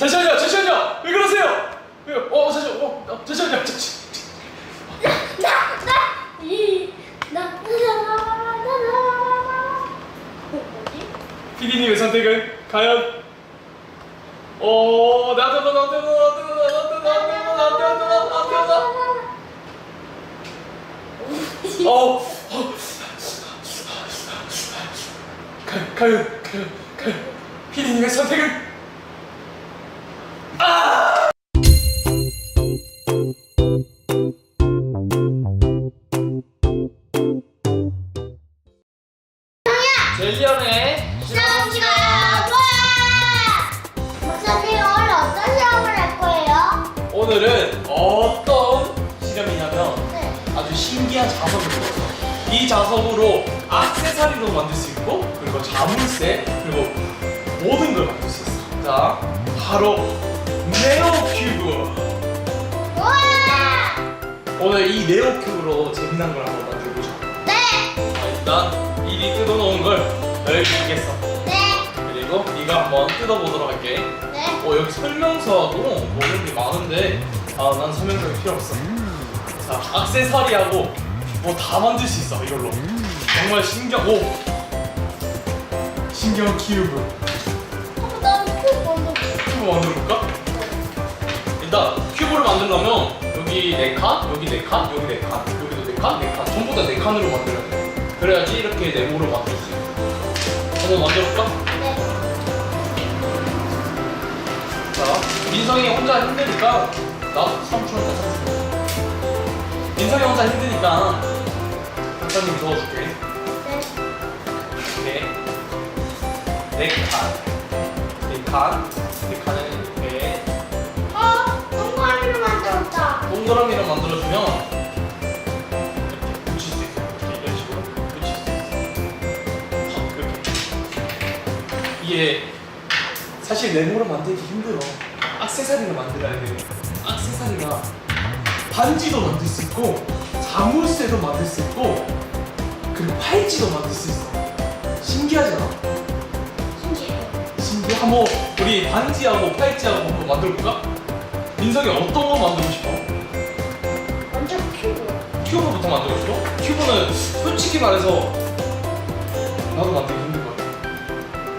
잠시만요, 잠시만요. 왜 그러세요? 왜? 어, 잠시, 어, 어, 잠시만요. 잠시. 피디님의 선택은 과연? 어, 나도 나도 나도 나도 나도 나도 나도 나도 나도 나도 어, 어. 가, 가요, 가요, 가요. 피디님의 선택은 오늘은 어떤 실험이냐면 네. 아주 신기한 자석을 들었어. 이 자석으로 악세사리도 만들 수 있고 그리고 자물쇠 그리고 모든 걸 만들 수 있어. 자, 바로 네오 큐브. 우와! 오늘 이 네오 큐브로 재미난 걸 한번 만들어보자. 네. 자, 일단 미리 뜯어놓은 걸 여기 있겠어. 네. 그리고 네가 한번 뜯어보도록 할게. 네. 어 여기 설명서하고 모르는 게 많은데 아 난 설명서가 필요 없어 자 악세사리하고 뭐 다 만들 수 있어 이걸로 정말 신기한 오 신기한 큐브 어, 나는 그 먼저. 큐브 만들어볼까? 일단 큐브를 만들려면 여기 네 칸 여기 네 칸 여기 네 칸 여기도 네 칸 네 칸 전부 다 네 칸으로 만들어야 돼 그래야지 이렇게 네모로 만들 수 있어 한번 만들어볼까? 민성이 혼자 힘드니까 나도 삼촌한테 사줄게. 민성이 혼자 힘드니까 박사님 도와줄게. 네. 네 칸, 네 칸, 네 칸을 이렇게 어, 동그라미로 만들었다. 동그라미로 만들어주면 이렇게 붙일 수 있어. 이렇게 이런 식으로 붙일 수 있어. 확 이렇게. 이게 사실 네모로 만들기 힘들어. 악세사리를 만들어야 돼. 악세사리가 반지도 만들 수 있고 자물쇠도 만들 수 있고 그리고 팔찌도 만들 수 있어. 신기하지 않아? 신기해요. 신기해. 한번 우리 반지하고 팔찌하고 한번 만들어볼까? 민석이 어떤 거 만들고 싶어? 먼저 큐브. 큐브부터 만들고 싶어? 큐브는 솔직히 말해서 나도 만들기 힘들 것 같아.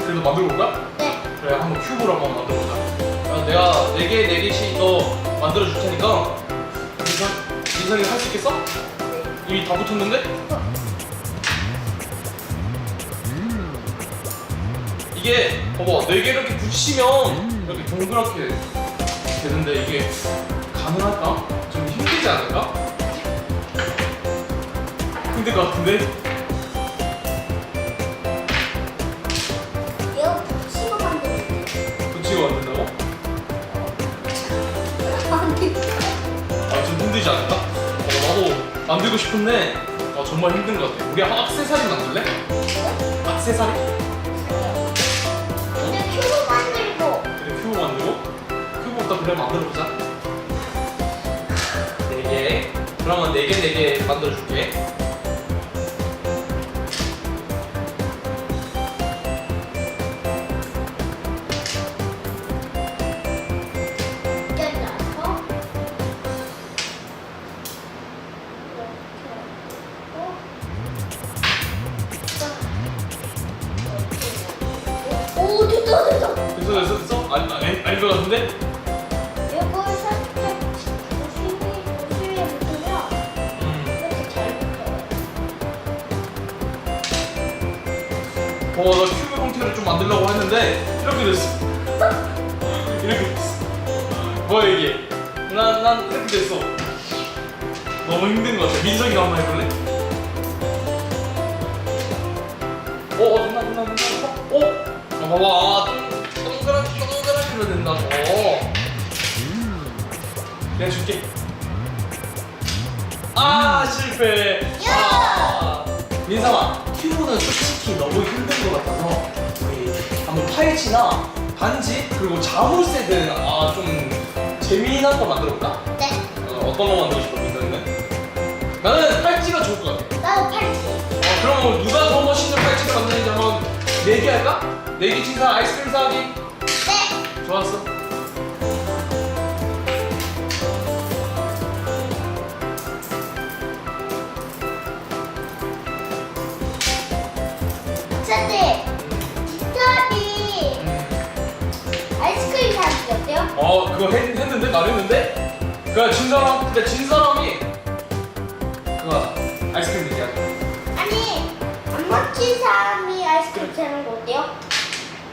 그래도 만들어 볼까? 네. 그래 한번 큐브로 한번 만들어보자. 야, 내가 네 개, 네 개씩 더 만들어 줄 테니까 민석, 민석이 할 수 있겠어? 이미 다 붙었는데? 이게 봐봐 네 개 이렇게 붙이면 이렇게 동그랗게 되는데 이게 가능할까? 좀 힘들지 않을까? 힘들 것 같은데? 힘들지 않을까? 어, 나도 만들고 싶은데 아, 정말 힘든 것 같아. 우리 악세사리 만들래? 악세사리? 이제 큐브 만들고. 그래 큐브 만들고 큐브부터 그래 만들어보자. 네 개. 그러면 네개네 개 만들어줄게. 알, 알, 알것 같은데? 이거 살짝 조심히 조심히 붙으면 음. 이렇게 잘 붙어요. 어, 나 큐브 형태를 좀 만들려고 했는데 이렇게 됐어. 이렇게 됐어. 뭐야 이게? 난, 난 이렇게 됐어. 너무 힘든 것 같아. 민석이가 한번 해볼래? 어, 어, 된다, 된다, 된다, 된다. 어? 아, 봐봐. 동, 내가 줄게. 아, 실패. 아. 민상아, 큐브는 솔직히 너무 힘든 것 같아서 우리 한번 팔찌나 반지 그리고 자물쇠들 아좀 재미난 거 만들어 볼까? 네. 어, 어떤 거 만들고 싶어 민상이는? 나는 팔찌가 좋을 것 같아. 나도 팔찌. 어, 그럼 누가 더 멋있는 팔찌를 만드는지 한번 내기할까? 내기 친사 아이스크림 사기 네. 좋았어. 그거 했, 했는데 말 했는데 그진 사람 근데 진 사람이 그거 아이스크림 얘기하 아니 안 멋진 사람이 아이스크림 사는 거 어때요?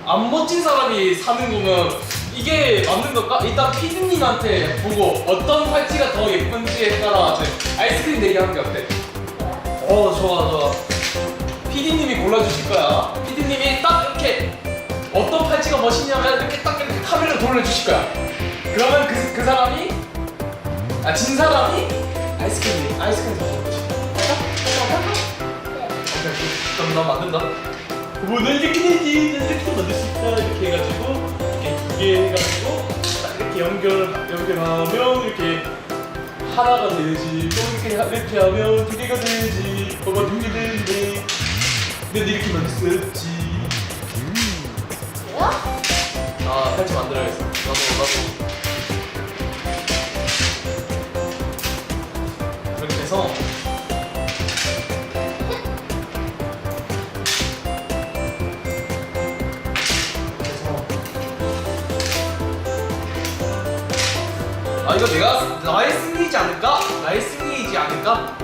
안 멋진 사람이 사는 거면 이게 맞는 걸까? 일단 피디님한테 보고 어떤 팔찌가 더 예쁜지에 따라 저희 아이스크림 얘기하는 게 어때? 어 좋아 좋아 피디님이 골라주실 거야 피디님이 딱 이렇게 어떤 팔찌가 멋있냐면 이렇게 딱 이렇게 카메라를 돌려주실 거야 그러면 그, 그 사람이 아 진 사람이 아이스크림 아이스크림 오케이. 그럼 나 만든다. 뭐, 나 이렇게 해야지. 나 이렇게 만들 수 있다. 이렇게 해가지고, 이렇게 두 개 해가지고, 딱 이렇게 연결, 연결하면, 이렇게 하나가 되지. 또 이렇게, 하- 이렇게 하면 두 개가 되지. 뭐가 두 개 되는데. 근데 이렇게 만들 수 없지. 그래요? 아, 팔찌 만들어야겠어. 나도, 나도. 이거 내가 나의 승리이지 않을까? 나의 승리이지 않을까?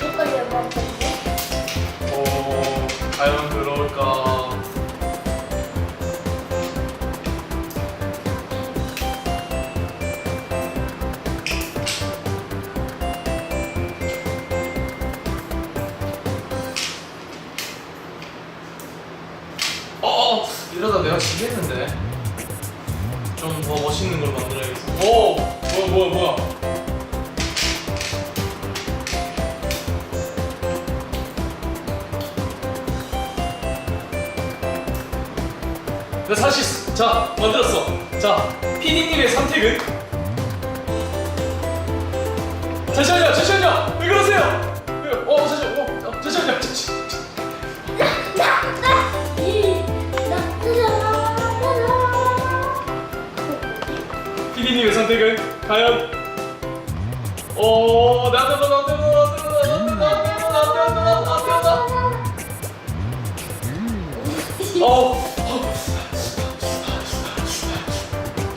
이걸. 어 과연 이러다 내가 지겠는데 좀 더 멋있는 걸 만들어야겠어. 오, 뭐야 뭐야 뭐야? 나 사실 스- 자 만들었어. 자 피디님의 선택은 잠시만요. 선택은 과연 어 나도 나도 나도 나도 나도 나도 나도 나도 나도 나도 어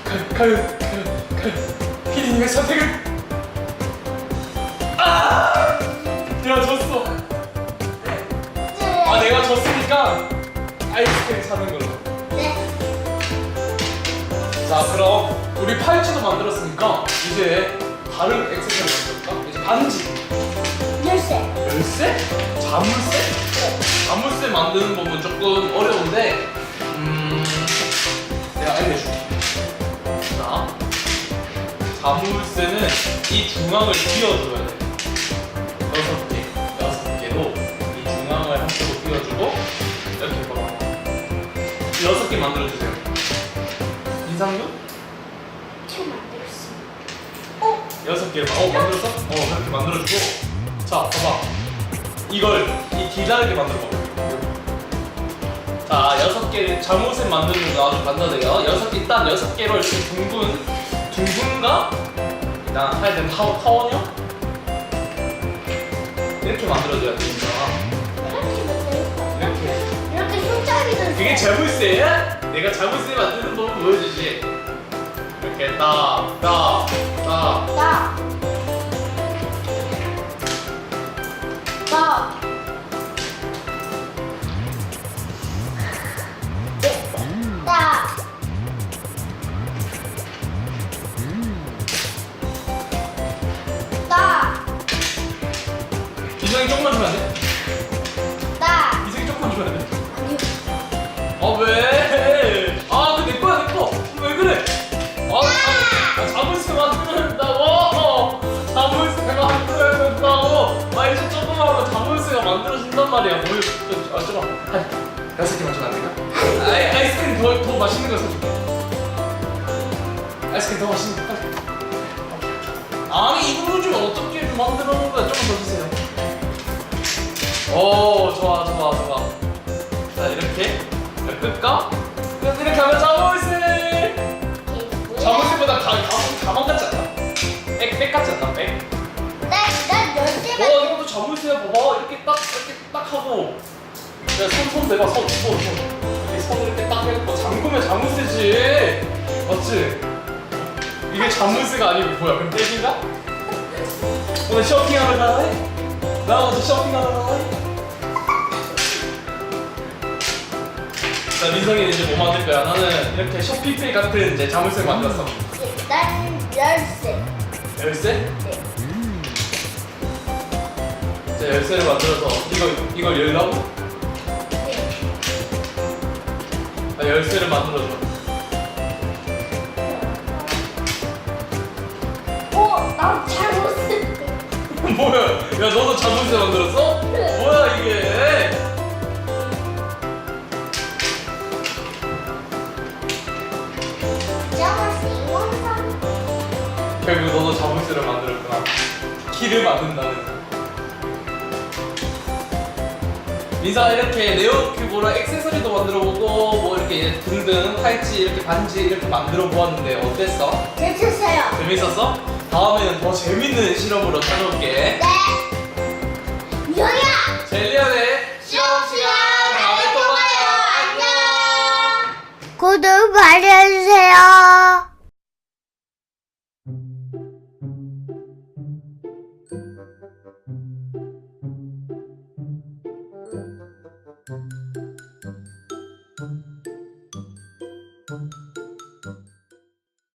과연 과연 과연 과연 피디님의 선택은 아 내가 졌어 아 내가 졌으니까 아이스크림 사는 걸로 네. 자 그럼 우리 팔찌도 만들었으니까 이제 다른 액세서리 만들까? 이제 반지 열쇠. 열쇠? 자물쇠? 자물쇠 만드는 법은 조금 어려운데 음 내가 알려줄게 자 자물쇠는 이 중앙을 띄워줘야 돼 여섯 개 여섯 개로 이 중앙을 한쪽으로 띄워주고 이렇게 봐봐 여섯 개 만들어주세요 인상도? 처음 만들었어. 어? 여섯 개를 어 만들었어? 어 그렇게 만들어주고. 자 봐봐. 이걸 이 기다리게 만들어 봐. 자 여섯 개를 잠옷을 만드는 거 아주 간단해요. 여섯 개 일단 여섯 개로 이렇게 둥근 둥근가? 일단 되는 타워, 타원형 이렇게 만들어줘야 됩니다 이렇게. 이렇게 이렇게 손잡이도 그게 자물쇠야? 내가 자물쇠 만드는 법을 보여주지 이렇게 따, 따, 따. 따. 따. 만들어진단 말이야. 뭘? 아 잠깐. 한 여섯 개만 주면 안 될까? 아이 아이스크림 더 더 맛있는 거 사줄게. 아이스크림 더 맛있는 거. 사줄게. 아니 이거로 좀 어떻게 좀 만들어 놓은 거야? 조금 더 주세요. 오 좋아 좋아 좋아. 자 이렇게 끝까? 끝 이렇게 하면 자물쇠. 자물쇠보다 가, 가방, 가방 같지 않나? 백, 백 같지 않나? 백? 난, 난 열쇠 어, 이것도 자물쇠야 봐봐. 이렇게 딱, 이렇게 딱 하고 야손손 대봐 손 손 손 이렇게 손을 이렇게 딱 해갖고 잠그면 자물쇠지 맞지? 이게 자물쇠가 아니고 뭐야 그럼 떼기가? 오늘 쇼핑하러 가래? 나 오늘 쇼핑하러 가래? 자 민성이는 이제 뭐 만들 거야? 나는 이렇게 쇼핑백 같은 이제 자물쇠 만들었어 난 열쇠. 열쇠? 네. 자 열쇠를 만들어서 이걸 이걸 열라고? 네. 나 열쇠를 만들어줘 어, 나 잘못했어. 뭐야? 야 너도 자물쇠 만들었어? 네. 뭐야 이게? 잠옷이 원상. 결국 너도 자물쇠를 만들었구나. 키를 만든다는. 민사 이렇게 네오큐브로 액세서리도 만들어보고 뭐 이렇게 등등 팔찌 이렇게 반지 이렇게 만들어 보았는데 어땠어? 재밌었어요. 재밌었어? 다음에는 더 재밌는 실험으로 찾아올게. 네. 미영이야. 젤리언의 시험 시간 다음에 또 봐요. 안녕. 구독 알려주세요.